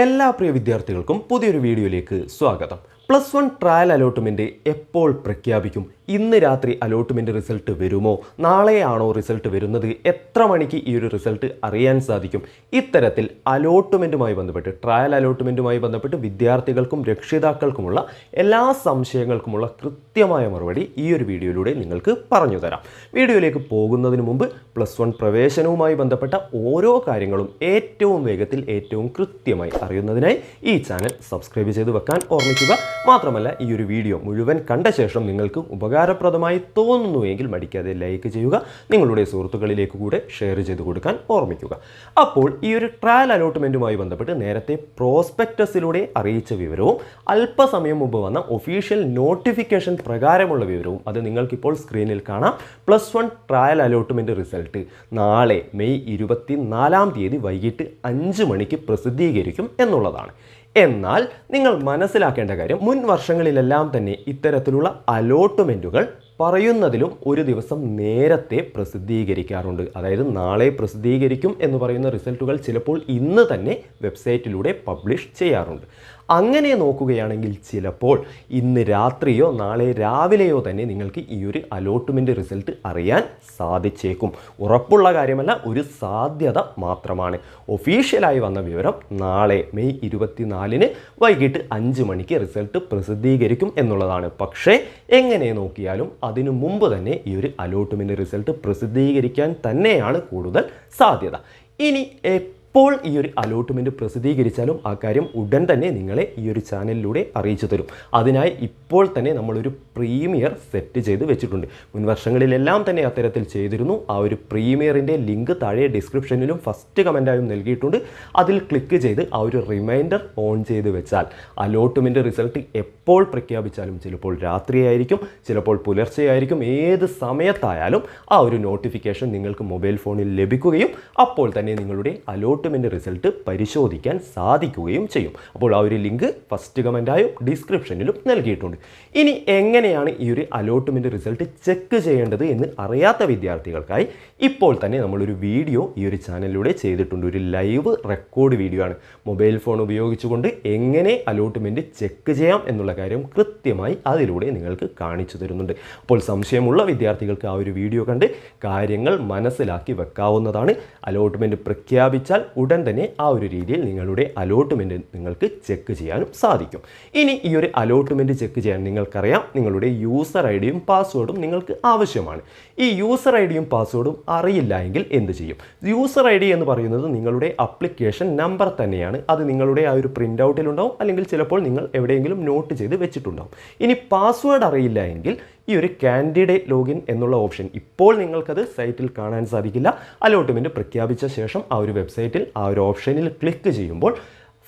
എല്ലാ പ്രിയ വിദ്യാർത്ഥികൾക്കും പുതിയൊരു വീഡിയോയിലേക്ക് സ്വാഗതം. പ്ലസ് വൺ ട്രയൽ അലോട്ട്മെന്റ് എപ്പോൾ പ്രഖ്യാപിക്കും ഇന്ന് രാത്രി അലോട്ട്മെന്റ് റിസൾട്ട് വരുമോ? നാളെയാണോ റിസൾട്ട് വരുന്നത്? എത്ര മണിക്ക് ഈ ഒരു റിസൾട്ട് അറിയാൻ സാധിക്കും? ഇത്തരത്തിൽ അലോട്ട്മെന്റുമായി ബന്ധപ്പെട്ട് ട്രയൽ അലോട്ട്മെന്റുമായി ബന്ധപ്പെട്ട് വിദ്യാർത്ഥികൾക്കും രക്ഷിതാക്കൾക്കുമുള്ള എല്ലാ സംശയങ്ങൾക്കുമുള്ള കൃത്യമായ മറുപടി ഈ ഒരു വീഡിയോയിലൂടെ നിങ്ങൾക്ക് പറഞ്ഞു തരാം. വീഡിയോയിലേക്ക് പോകുന്നതിന് മുമ്പ് പ്ലസ് വൺ പ്രവേശനവുമായി ബന്ധപ്പെട്ട ഓരോ കാര്യങ്ങളും ഏറ്റവും വേഗത്തിൽ ഏറ്റവും കൃത്യമായി അറിയുന്നതിനായി ഈ ചാനൽ സബ്സ്ക്രൈബ് ചെയ്ത് വെക്കാൻ ഓർമ്മിക്കുക. മാത്രമല്ല ഈ ഒരു വീഡിയോ മുഴുവൻ കണ്ട ശേഷം നിങ്ങൾക്ക് ഉപകാരപ്രദമായി തോന്നുന്നു എങ്കിൽ മടിക്കാതെ ലൈക്ക് ചെയ്യുക നിങ്ങളുടെ സുഹൃത്തുക്കളിലേക്ക് കൂടെ ഷെയർ ചെയ്ത് കൊടുക്കാൻ ഓർമ്മിക്കുക. അപ്പോൾ ഈ ഒരു ട്രയൽ അലോട്ട്മെന്റുമായി ബന്ധപ്പെട്ട് നേരത്തെ പ്രോസ്പെക്ടസിലൂടെ അറിയിച്ച വിവരവും അല്പസമയം മുമ്പ് വന്ന ഒഫീഷ്യൽ നോട്ടിഫിക്കേഷൻ പ്രകാരമുള്ള വിവരവും അത് നിങ്ങൾക്കിപ്പോൾ സ്ക്രീനിൽ കാണാം. Plus one trial allotment result നാളെ മെയ് ഇരുപത്തി നാലാം തീയതി വൈകിട്ട് അഞ്ച് മണിക്ക് പ്രസിദ്ധീകരിക്കും എന്നുള്ളതാണ്. എന്നാൽ നിങ്ങൾ മനസ്സിലാക്കേണ്ട കാര്യം മുൻ വർഷങ്ങളിലെല്ലാം തന്നെ ഇത്തരത്തിലുള്ള അലോട്ട്മെന്റുകൾ പറയുന്നതിലും ഒരു ദിവസം നേരത്തെ പ്രസിദ്ധീകരിക്കാറുണ്ട്. അതായത് നാളെ പ്രസിദ്ധീകരിക്കും എന്ന് പറയുന്ന റിസൾട്ടുകൾ ചിലപ്പോൾ ഇന്ന് തന്നെ വെബ്സൈറ്റിലൂടെ പബ്ലിഷ് ചെയ്യാറുണ്ട്. അങ്ങനെ നോക്കുകയാണെങ്കിൽ ചിലപ്പോൾ ഇന്ന് രാത്രിയോ നാളെ രാവിലെയോ തന്നെ നിങ്ങൾക്ക് ഈ ഒരു അലോട്ട്മെന്റ് റിസൾട്ട് അറിയാൻ സാധിച്ചേക്കും. ഉറപ്പുള്ള കാര്യമല്ല ഒരു സാധ്യത മാത്രമാണ്. ഒഫീഷ്യലായി വന്ന വിവരം നാളെ മെയ് ഇരുപത്തിനാലിന് വൈകിട്ട് അഞ്ച് മണിക്ക് റിസൾട്ട് പ്രസിദ്ധീകരിക്കും എന്നുള്ളതാണ്. പക്ഷേ എങ്ങനെ നോക്കിയാലും അതിനു മുമ്പ് തന്നെ ഈ ഒരു അലോട്ട്മെന്റ് റിസൾട്ട് പ്രസിദ്ധീകരിക്കാൻ തന്നെയാണ് കൂടുതൽ സാധ്യത. ഇനി എപ്പോൾ ഈ ഒരു അലോട്ട്മെന്റ് പ്രസിദ്ധീകരിച്ചാലും ആ കാര്യം ഉടൻ തന്നെ നിങ്ങളെ ഈ ഒരു ചാനലിലൂടെ അറിയിച്ചു തരും. അതിനായി ഇപ്പോൾ തന്നെ നമ്മളൊരു പ്രീമിയർ സെറ്റ് ചെയ്ത് വെച്ചിട്ടുണ്ട്. മുൻ വർഷങ്ങളിലെല്ലാം തന്നെ അത്തരത്തിൽ ചെയ്തിരുന്നു. ആ ഒരു പ്രീമിയറിന്റെ ലിങ്ക് താഴെ ഡിസ്ക്രിപ്ഷനിലും ഫസ്റ്റ് കമന്റായും നൽകിയിട്ടുണ്ട്. അതിൽ ക്ലിക്ക് ചെയ്ത് ആ ഒരു റിമൈൻഡർ ഓൺ ചെയ്ത് വെച്ചാൽ അലോട്ട്മെന്റ് റിസൾട്ട് എപ്പോൾ പ്രഖ്യാപിച്ചാലും ചിലപ്പോൾ രാത്രിയായിരിക്കും ചിലപ്പോൾ പുലർച്ചെയായിരിക്കും ഏത് സമയത്തായാലും ആ ഒരു നോട്ടിഫിക്കേഷൻ നിങ്ങൾക്ക് മൊബൈൽ ഫോണിൽ ലഭിക്കുകയും അപ്പോൾ തന്നെ നിങ്ങളുടെ അലോട്ട്മെന്റ് റിസൾട്ട് പരിശോധിക്കാൻ സാധിക്കുകയും ചെയ്യും. അപ്പോൾ ആ ഒരു ലിങ്ക് ഫസ്റ്റ് കമന്റായും ഡിസ്ക്രിപ്ഷനിലും നൽകിയിട്ടുണ്ട്. ഇനി എങ്ങനെയാണ് ഈ ഒരു അലോട്ട്മെന്റ് റിസൾട്ട് ചെക്ക് ചെയ്യേണ്ടത് എന്ന് അറിയാത്ത വിദ്യാർത്ഥികൾക്കായി ഇപ്പോൾ തന്നെ നമ്മളൊരു വീഡിയോ ഈ ഒരു ചാനലിലൂടെ ചെയ്തിട്ടുണ്ട്. ഒരു ലൈവ് റെക്കോർഡ് വീഡിയോ ആണ്. മൊബൈൽ ഫോൺ ഉപയോഗിച്ചുകൊണ്ട് എങ്ങനെ അലോട്ട്മെന്റ് ചെക്ക് ചെയ്യാം എന്നുള്ള കാര്യം കൃത്യമായി അതിലൂടെ നിങ്ങൾക്ക് കാണിച്ചു തരുന്നുണ്ട്. അപ്പോൾ സംശയമുള്ള വിദ്യാർത്ഥികൾക്ക് ആ ഒരു വീഡിയോ കണ്ട് കാര്യങ്ങൾ മനസ്സിലാക്കി വെക്കാവുന്നതാണ്. അലോട്ട്മെന്റ് പ്രഖ്യാപിച്ചാൽ ഉടൻ തന്നെ ആ ഒരു രീതിയിൽ നിങ്ങളുടെ അലോട്ട്മെന്റ് നിങ്ങൾക്ക് ചെക്ക് ചെയ്യാനും സാധിക്കും. ഇനി ഈ ഒരു അലോട്ട്മെന്റ് ചെക്ക് ചെയ്യാൻ നിങ്ങൾക്കറിയാം നിങ്ങളുടെ യൂസർ ഐ ഡിയും പാസ്വേഡും നിങ്ങൾക്ക് ആവശ്യമാണ്. ഈ യൂസർ ഐ ഡിയും പാസ്വേഡും അറിയില്ല എങ്കിൽ എന്ത് ചെയ്യും? യൂസർ ഐ ഡി എന്ന് പറയുന്നത് നിങ്ങളുടെ അപ്ലിക്കേഷൻ നമ്പർ തന്നെയാണ്. അത് നിങ്ങളുടെ ആ ഒരു പ്രിന്റ് ഔട്ടിലുണ്ടാവും അല്ലെങ്കിൽ ചിലപ്പോൾ നിങ്ങൾ എവിടെയെങ്കിലും നോട്ട് ചെയ്ത് വെച്ചിട്ടുണ്ടാവും. ഇനി പാസ്വേഡ് അറിയില്ല എങ്കിൽ ഈ ഒരു കാൻഡിഡേറ്റ് ലോഗിൻ എന്നുള്ള ഓപ്ഷൻ ഇപ്പോൾ നിങ്ങൾക്കത് സൈറ്റിൽ കാണാൻ സാധിക്കില്ല. അലോട്ട്മെന്റ് പ്രഖ്യാപിച്ച ശേഷം ആ ഒരു വെബ്സൈറ്റിൽ ആ ഒരു ഓപ്ഷനിൽ ക്ലിക്ക് ചെയ്യുമ്പോൾ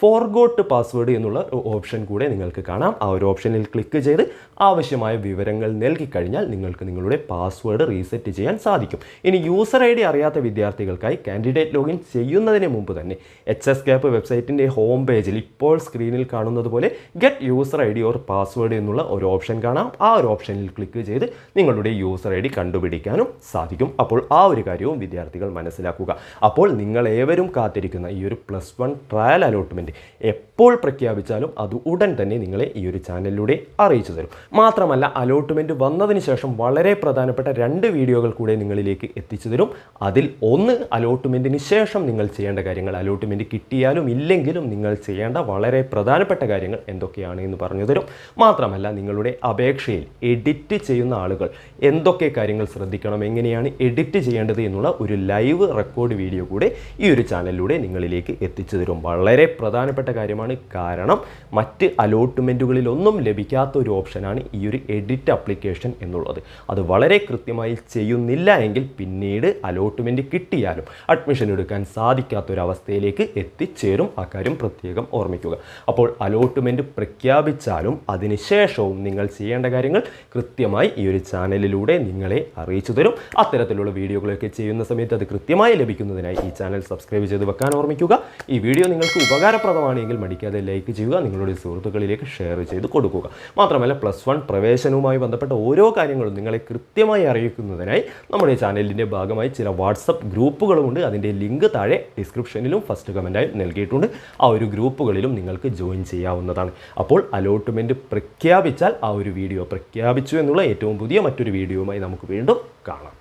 ഫോർഗോട്ട് പാസ്വേഡ് എന്നുള്ള ഓപ്ഷൻ കൂടെ നിങ്ങൾക്ക് കാണാം. ആ ഒരു ഓപ്ഷനിൽ ക്ലിക്ക് ചെയ്ത് ആവശ്യമായ വിവരങ്ങൾ നൽകി കഴിഞ്ഞാൽ നിങ്ങൾക്ക് നിങ്ങളുടെ പാസ്വേഡ് റീസെറ്റ് ചെയ്യാൻ സാധിക്കും. ഇനി യൂസർ ഐ ഡി അറിയാത്ത വിദ്യാർത്ഥികൾക്കായി കാൻഡിഡേറ്റ് ലോഗിൻ ചെയ്യുന്നതിന് മുമ്പ് തന്നെ എച്ച് എസ് ക്യാപ്പ് വെബ്സൈറ്റിന്റെ ഹോം പേജിൽ ഇപ്പോൾ സ്ക്രീനിൽ കാണുന്നത് പോലെ get user I D or password എന്നുള്ള ഒരു ഓപ്ഷൻ കാണാം. ആ ഒരു ഓപ്ഷനിൽ ക്ലിക്ക് ചെയ്ത് നിങ്ങളുടെ യൂസർ ഐ ഡി കണ്ടുപിടിക്കാനും സാധിക്കും. അപ്പോൾ ആ ഒരു കാര്യവും വിദ്യാർത്ഥികൾ മനസ്സിലാക്കുക. അപ്പോൾ നിങ്ങൾ ഏവരും കാത്തിരിക്കുന്ന ഈ ഒരു പ്ലസ് വൺ ട്രയൽ അലോട്ട്മെന്റ് എപ്പോൾ പ്രഖ്യാപിച്ചാലും അത് ഉടൻ തന്നെ നിങ്ങളെ ഈ ഒരു ചാനലിലൂടെ അറിയിച്ചു തരും. മാത്രമല്ല അലോട്ട്മെന്റ് വന്നതിന് ശേഷം വളരെ പ്രധാനപ്പെട്ട രണ്ട് വീഡിയോകൾ കൂടെ നിങ്ങളിലേക്ക് എത്തിച്ചു തരും. അതിൽ ഒന്ന് അലോട്ട്മെന്റിന് ശേഷം നിങ്ങൾ ചെയ്യേണ്ട കാര്യങ്ങൾ. അലോട്ട്മെന്റ് കിട്ടിയാലും ഇല്ലെങ്കിലും നിങ്ങൾ ചെയ്യേണ്ട വളരെ പ്രധാനപ്പെട്ട കാര്യങ്ങൾ എന്തൊക്കെയാണ് എന്ന് പറഞ്ഞു തരും. മാത്രമല്ല നിങ്ങളുടെ അപേക്ഷയിൽ എഡിറ്റ് ചെയ്യുന്ന ആളുകൾ എന്തൊക്കെ കാര്യങ്ങൾ ശ്രദ്ധിക്കണം എങ്ങനെയാണ് എഡിറ്റ് ചെയ്യേണ്ടത് എന്നുള്ള ഒരു ലൈവ് റെക്കോർഡ് വീഡിയോ കൂടെ ഈ ഒരു ചാനലിലൂടെ നിങ്ങളിലേക്ക് എത്തിച്ചു തരും. വളരെ പ്രധാനപ്പെട്ട കാര്യമാണ് കാരണം മറ്റ് അലോട്ട്മെന്റുകളിലൊന്നും ലഭിക്കാത്ത ഒരു ഓപ്ഷനാണ് ഈ ഒരു എഡിറ്റ് അപ്ലിക്കേഷൻ എന്നുള്ളത്. അത് വളരെ കൃത്യമായി ചെയ്യുന്നില്ല എങ്കിൽ പിന്നീട് അലോട്ട്മെന്റ് കിട്ടിയാലും അഡ്മിഷൻ എടുക്കാൻ സാധിക്കാത്തൊരവസ്ഥയിലേക്ക് എത്തിച്ചേരും ആ കാര്യം പ്രത്യേകം ഓർമ്മിക്കുക. അപ്പോൾ അലോട്ട്മെന്റ് പ്രഖ്യാപിച്ചാലും അതിനുശേഷവും നിങ്ങൾ ചെയ്യേണ്ട കാര്യങ്ങൾ കൃത്യമായി ഈ ഒരു ചാനലിലൂടെ നിങ്ങളെ അറിയിച്ചു തരും. അത്തരത്തിലുള്ള വീഡിയോകളൊക്കെ ചെയ്യുന്ന സമയത്ത് അത് കൃത്യമായി ലഭിക്കുന്നതിനായി ഈ ചാനൽ സബ്സ്ക്രൈബ് ചെയ്ത് വെക്കാൻ ഓർമ്മിക്കുക. ഈ വീഡിയോ നിങ്ങൾക്ക് ഉപകാരപ്രദം ഉപകാരപ്രദമാണെങ്കിൽ മടിക്കാതെ ലൈക്ക് ചെയ്യുക നിങ്ങളുടെ സുഹൃത്തുക്കളിലേക്ക് ഷെയർ ചെയ്ത് കൊടുക്കുക. മാത്രമല്ല പ്ലസ് വൺ പ്രവേശനവുമായി ബന്ധപ്പെട്ട ഓരോ കാര്യങ്ങളും നിങ്ങളെ കൃത്യമായി അറിയിക്കുന്നതിനായി നമ്മുടെ ചാനലിന്റെ ഭാഗമായി ചില വാട്സപ്പ് ഗ്രൂപ്പുകളുമുണ്ട്. അതിന്റെ ലിങ്ക് താഴെ ഡിസ്ക്രിപ്ഷനിലും ഫസ്റ്റ് കമന്റായി നൽകിയിട്ടുണ്ട്. ആ ഒരു ഗ്രൂപ്പുകളിലും നിങ്ങൾക്ക് ജോയിൻ ചെയ്യാവുന്നതാണ്. അപ്പോൾ അലോട്ട്മെന്റ് പ്രഖ്യാപിച്ചാൽ ആ ഒരു വീഡിയോ പ്രഖ്യാപിച്ചു എന്നുള്ള ഏറ്റവും പുതിയ മറ്റൊരു വീഡിയോയുമായി നമുക്ക് വീണ്ടും കാണാം.